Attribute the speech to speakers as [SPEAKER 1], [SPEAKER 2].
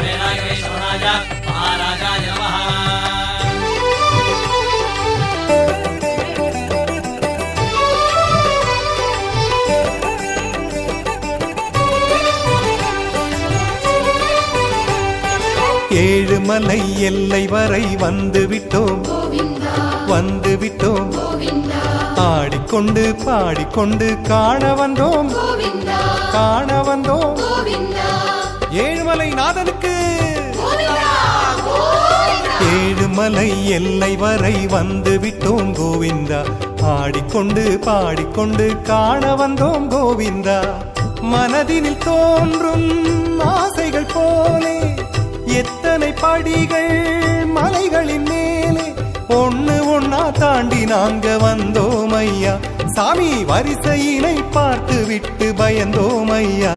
[SPEAKER 1] वेदागवेश्वराय महाराजाय नमः
[SPEAKER 2] ஏழுமலை எல்லை வரை வந்து விட்டோம் வந்து விட்டோம் ஆடிக்கொண்டு பாடிக்கொண்டு காண வந்தோம் காண வந்தோம் ஏழுமலை நாதனுக்கு. ஏழுமலை எல்லை வரை வந்து விட்டோம் கோவிந்தா. ஆடிக்கொண்டு பாடிக்கொண்டு காண வந்தோம் கோவிந்தா. மனதினில் தோன்றும் ஆசைகள் போலே எத்தனை படிகள் மலைகளின் மேலே. ஒண்ணு ஒன்னா தாண்டி நாங்க வந்தோம் ஐயா. சாமி வரிசையினை பார்த்து விட்டு பயந்தோம் ஐயா.